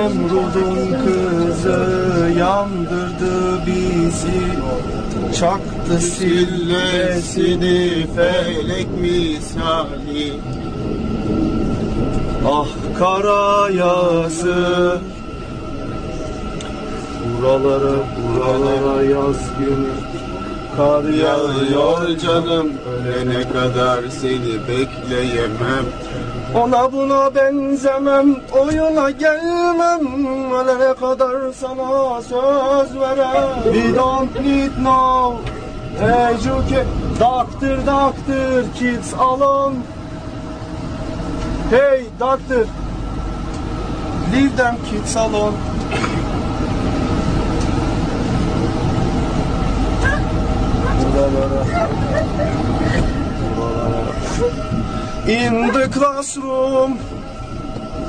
Nemrud'un kızı yandırdı bizi. Çaktı sillesini felek misali. Ah kara yazı. Buralara buralara yaz günü Kar yağıyor canım Ölene kadar seni bekleyemem. Ona buna benzemem Oyuna gelmem. Ölene kadar sana söz verem. We don't need no Educate Doctor doctor kids alone. Hey doctor Leave them kids alone Buralara Buralara In the classroom